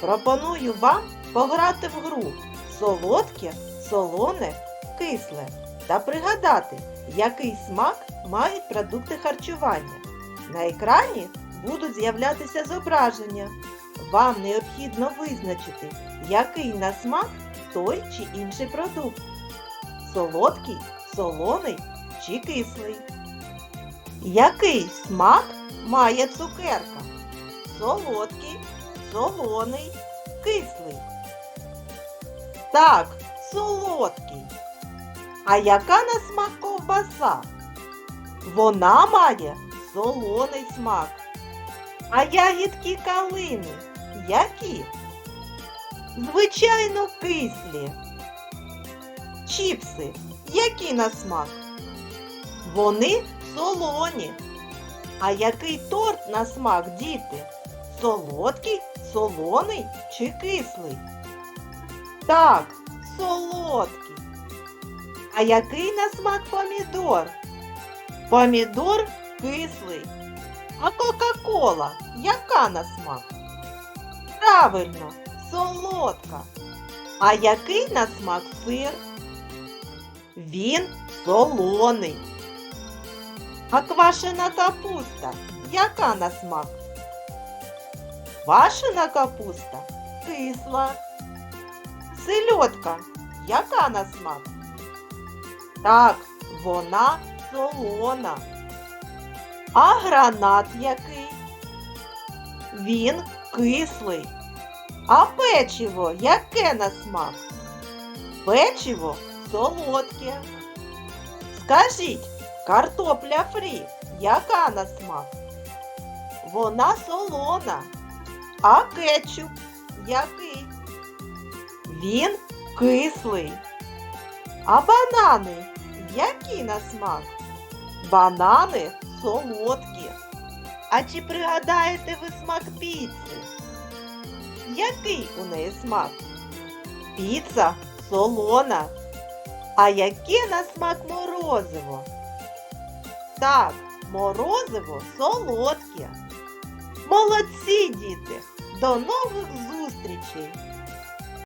пропоную вам пограти в гру солодке, солоне, кисле та пригадати, який смак мають продукти харчування. На екрані будуть з'являтися зображення. Вам необхідно визначити, який на смак той чи інший продукт. Солодкий, солоний чи кислий. Який смак має цукерка? Солодкий, солоний, кислий. Так, солодкий. А яка на смак ковбаса? Вона має солоний смак. А ягідки калини які? Звичайно, кислі. Чіпси які на смак? Вони солоні. А який торт на смак, діти? Солодкий, солоний чи кислий? Так, солодкий. А який на смак помідор? Помідор кислий. А Кока-Кола яка на смак? Правильно, солодка. А який на смак сир? Він солоний. А квашена капуста яка на смак? Квашена капуста кисла. Сельодка яка на смак? Так, вона солона. А гранат який? Він кислий. А печиво яке на смак? Печиво солодке. Скажіть, картопля фрі, яка на смак? Вона солона. А кетчуп який? Він кислий. А банани які на смак? Банани солодкі. А чи пригадаєте ви смак піци? Який у неї смак? Піца солона. А яке на смак морозиво? Так, морозиво солодке. Молодці, діти! До нових зустрічей!